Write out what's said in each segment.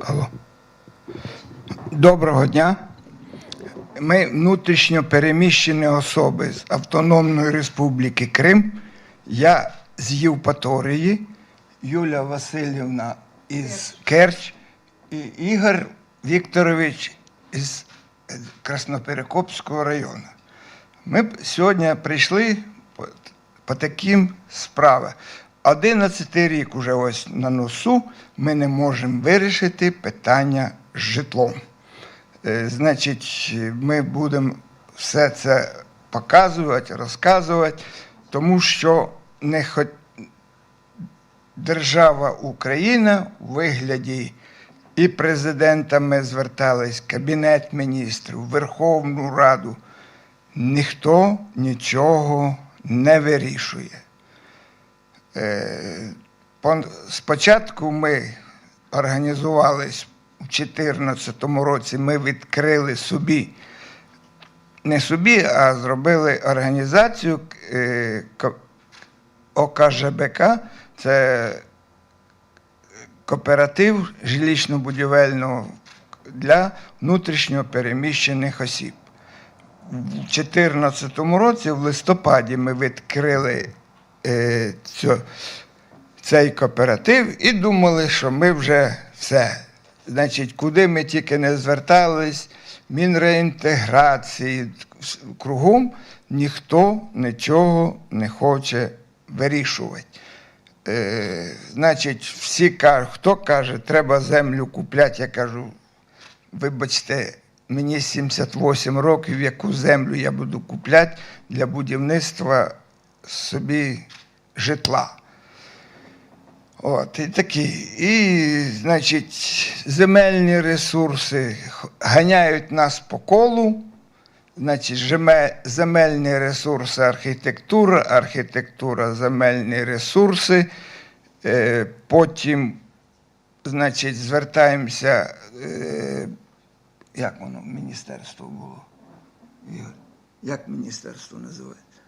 Алло. Доброго дня. Ми внутрішньо переміщені особи з Автономної Республіки Крим. Я з Євпаторії, Юля Васильівна із Керч і Ігор Вікторович із е, Красноперекопського району. Ми сьогодні прийшли по, по таким справам. 11 рік уже ось на носу ми не можемо вирішити питання з житлом. Е, Значить, ми будемо все це показувати, розказувати, тому що не хо... держава Україна у вигляді і президента ми звертались, Кабінет міністрів, Верховну Раду. Ніхто нічого не вирішує. Е, Спочатку ми організувались у 2014 році, ми відкрили собі, не собі, а зробили організацію е, ОКЖБК, це кооператив жилищно-будівельного для внутрішньо переміщених осіб. У 2014 році, в листопаді, ми відкрили цей кооператив і думали, що ми вже все. Значить, куди ми тільки не звертались, мінреінтеграції, кругом ніхто нічого не хоче вирішувати. Е, значить, всі кажуть, хто каже, треба землю купляти, я кажу, вибачте, мені 78 років, яку землю я буду купляти для будівництва собі житла. От, і такі. І, значить, земельні ресурси ганяють нас по колу. Значить, земельні ресурси, архітектура, архітектура, земельні ресурси. Е, потім, значить, звертаємося, е, як воно міністерство було? Як міністерство називається?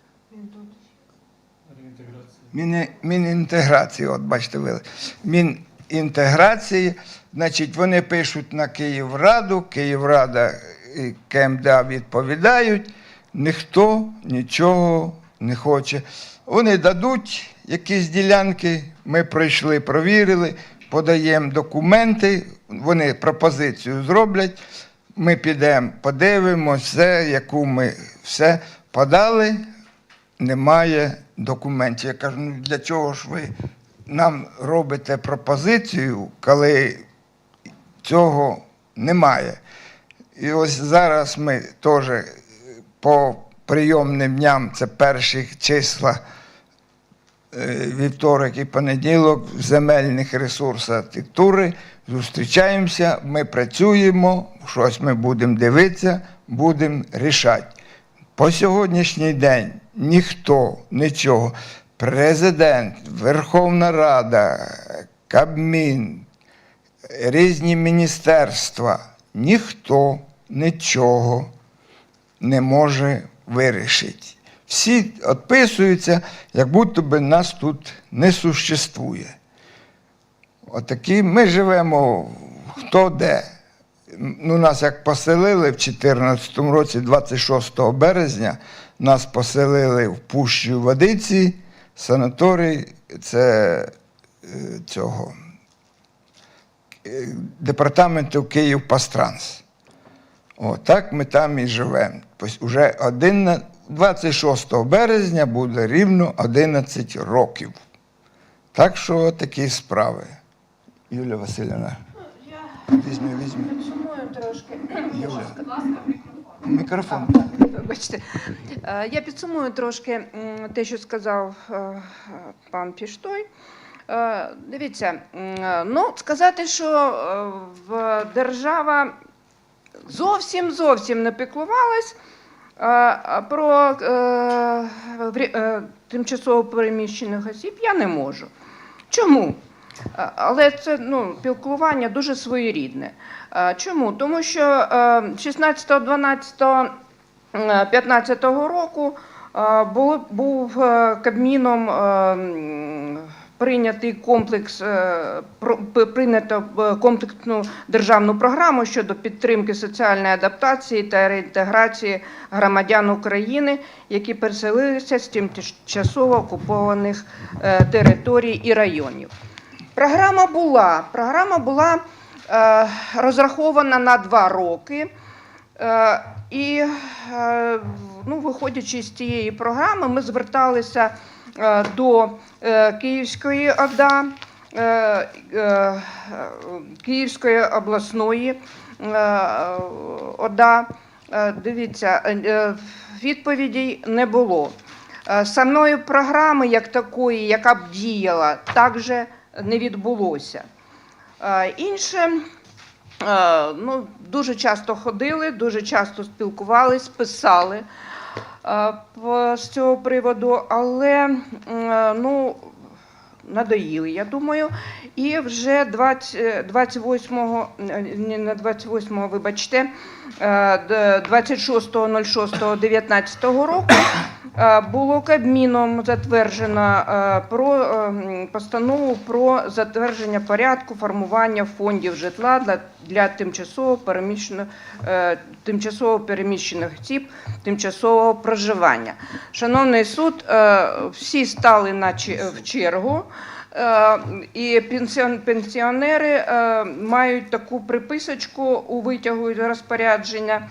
Міні- Мінінтеграції, от бачите, ви. Мінінтеграції, значить, вони пишуть на Київраду, Київрада і КМДА відповідають, ніхто нічого не хоче. Вони дадуть якісь ділянки, ми пройшли, провірили, подаємо документи, вони пропозицію зроблять. Ми підемо, подивимося, яку ми все подали, немає документів. Я кажу, ну для чого ж ви нам робите пропозицію, коли цього немає? І ось зараз ми теж е, по прийомним дням, це перших числа, е, вівторок і понеділок в земельних ресурсах архітектури зустрічаємося, ми працюємо, щось ми будемо дивитися, будемо рішати. По сьогоднішній день ніхто нічого. Президент, Верховна Рада, Кабмін, різні міністерства, ніхто нічого не може вирішити. Всі відписуються, як будто би нас тут не существує. Отакі ми живемо хто де. Ну, нас як поселили в 2014 році, 26 березня, нас поселили в Пущі Водиці, санаторій це е, цього е, департаменту Київ Пастранс. О, так ми там і живемо. Уже один, на- 26 березня буде рівно 11 років. Так що такі справи. Юлія Васильівна, візьми, візьми. Підсумую трошки. Юля. Мікрофон. Вибачте. Е, Я підсумую трошки те, що сказав е, пан Піштой. Е, Дивіться, ну сказати, що держава зовсім зовсім не піклувалась про тимчасово переміщених осіб, я не можу. Чому? Але це ну, пілкування дуже своєрідне. Чому? Тому що е, 16, 12, 15 року е, був е, Кабміном е, прийнятий комплекс прийнято комплексну державну програму щодо підтримки соціальної адаптації та реінтеграції громадян України, які переселилися з тимчасово окупованих територій і районів. Програма була. Програма була е, розрахована на два роки. Е, і, е, ну, виходячи з цієї програми, ми зверталися до Київської ОДА, Київської обласної ОДА. Дивіться, відповідей не було. Самої програми, як такої, яка б діяла, також не відбулося. Е, Інше, е, ну, дуже часто ходили, дуже часто спілкувались, писали е, з цього приводу, але ну, надоїли, я думаю. І вже 20, 28, е, ні, не 28, вибачте, е, 26.06.19 року було Кабміном затверджено е, про е, постанову про затвердження порядку формування фондів житла для, для тимчасово переміщених е, тимчасово переміщених осіб тимчасового проживання. Шановний суд, е, всі стали на в чергу. Е, І пенсіон- пенсіонери е, мають таку приписочку у витягу розпорядження,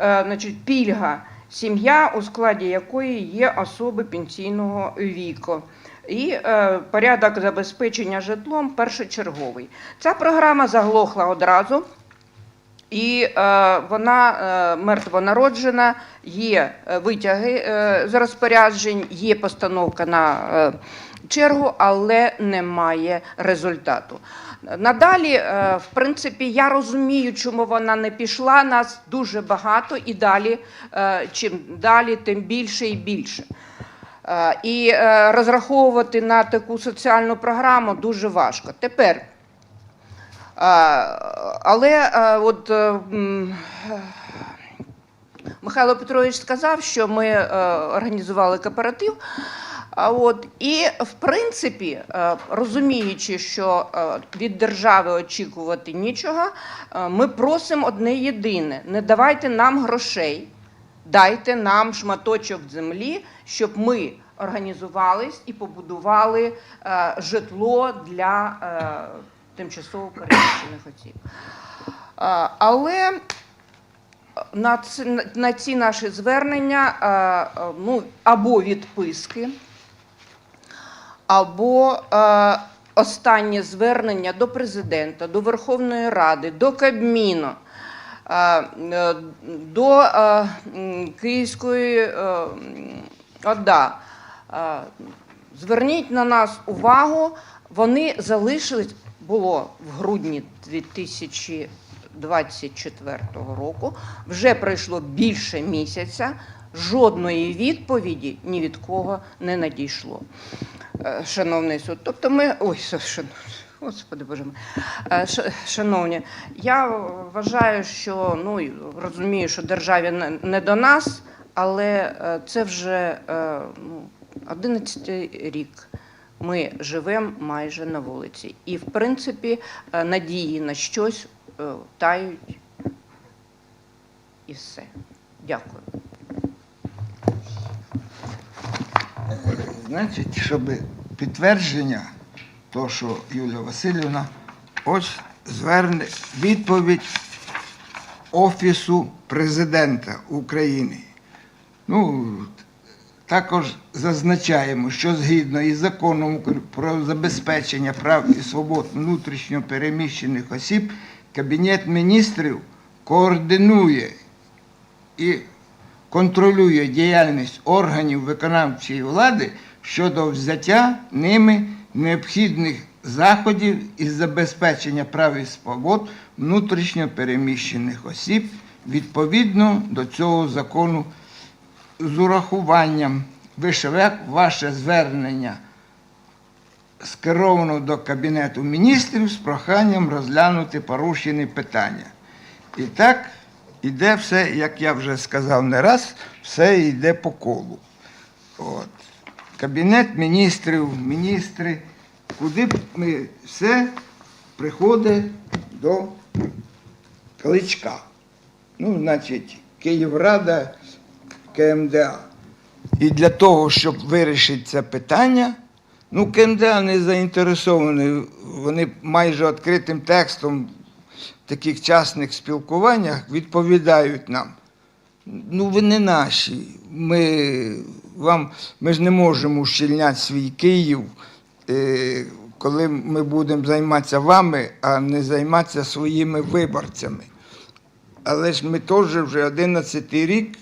е, значить, пільга, сім'я, у складі якої є особи пенсійного віку. І е, порядок забезпечення житлом першочерговий. Ця програма заглохла одразу. І е, вона е, мертвонароджена, є е, витяги е, з розпоряджень, є постановка на е, чергу, але немає результату. Надалі, е, в принципі, я розумію, чому вона не пішла. Нас дуже багато, і далі, е, чим далі, тим більше і більше. Е, І розраховувати на таку соціальну програму дуже важко. Тепер. Але от Михайло Петрович сказав, що ми організували кооператив. От і в принципі, е, розуміючи, що е, від держави очікувати нічого, е, ми просимо одне єдине: не давайте нам грошей, дайте нам шматочок землі, щоб ми організувались і побудували житло для тимчасово переміщених осіб. Але на ці, на ці наші звернення ну, або відписки, або е, останнє звернення до президента, до Верховної Ради, до Кабміну, е, е, до е, Київської е, ОДА. Е, Зверніть на нас увагу, вони залишились, було в грудні 2024 року, вже пройшло більше місяця, жодної відповіді ні від кого не надійшло. Е, Шановний суд, тобто ми. Ой, Господи Боже мій. Е, Шановні, я вважаю, що ну розумію, що державі не- до нас, але е, це вже ну, 11 рік. Ми живемо майже на вулиці. І, в принципі, надії на щось тають і все. Дякую. Значить, щоб підтвердження, то, що Юлія Васильівна, ось зверне відповідь Офісу президента України. Ну, також зазначаємо, що згідно із законом про забезпечення прав і свобод внутрішньо переміщених осіб, Кабінет міністрів координує і контролює діяльність органів виконавчої влади щодо взяття ними необхідних заходів із забезпечення прав і свобод внутрішньо переміщених осіб відповідно до цього закону з урахуванням вище ваше звернення скеровано до Кабінету міністрів з проханням розглянути порушені питання. І так іде все, як я вже сказав не раз, все йде по колу. От. Кабінет міністрів, міністри куди ми все приходить до кличка. Ну, значить, Київрада, КМДА. І для того, щоб вирішити це питання, ну, КМДА не заінтересовані, вони майже відкритим текстом таких частних спілкуваннях відповідають нам. Ну, ви не наші. Ми, вам, ми ж не можемо ущільняти свій Київ, е, коли ми будемо займатися вами, а не займатися своїми виборцями. Але ж ми теж вже 11 рік,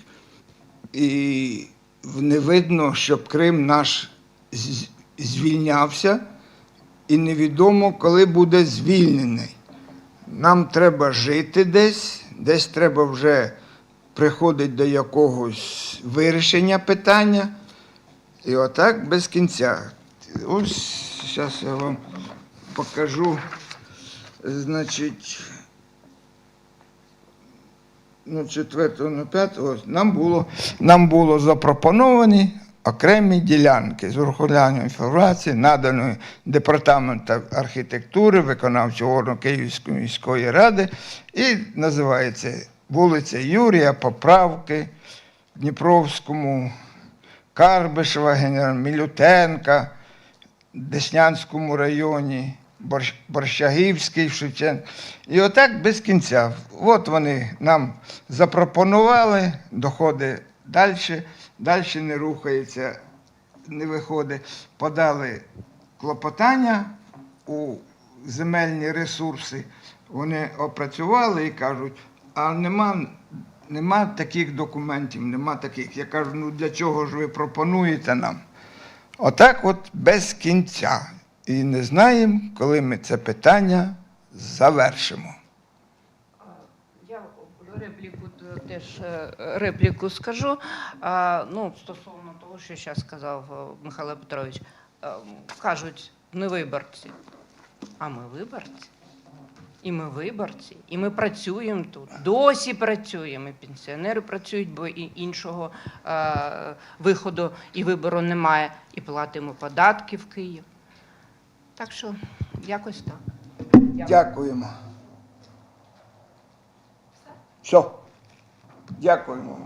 і не видно, щоб Крим наш звільнявся, і невідомо, коли буде звільнений. Нам треба жити десь, десь треба вже приходити до якогось вирішення питання. І отак без кінця. Ось зараз я вам покажу. Значить, ну, 4 на 5, ось, нам було, нам було запропоновані окремі ділянки з урахуванням інформації, наданої Департаменту архітектури, виконавчого органу Київської міської ради, і називається вулиця Юрія Поправки, Дніпровському, Карбишева, генерал Мілютенка, Деснянському районі, Борщагівський, Шевчен. І отак без кінця. От вони нам запропонували, доходить далі, далі не рухається, не виходить. Подали клопотання у земельні ресурси. Вони опрацювали і кажуть, а нема, нема таких документів, нема таких. Я кажу, ну для чого ж ви пропонуєте нам? Отак от без кінця. І не знаємо, коли ми це питання завершимо. Я репліку е, теж е, репліку скажу. Ну, стосовно того, що зараз сказав е, Михайло Петрович. Е, Кажуть, не виборці. А ми виборці. І ми виборці, і ми працюємо тут. Досі працюємо. І пенсіонери працюють, бо і іншого е, виходу і вибору немає. І платимо податки в Київ. Так що якось так. Дякуємо. Все. Дякуємо.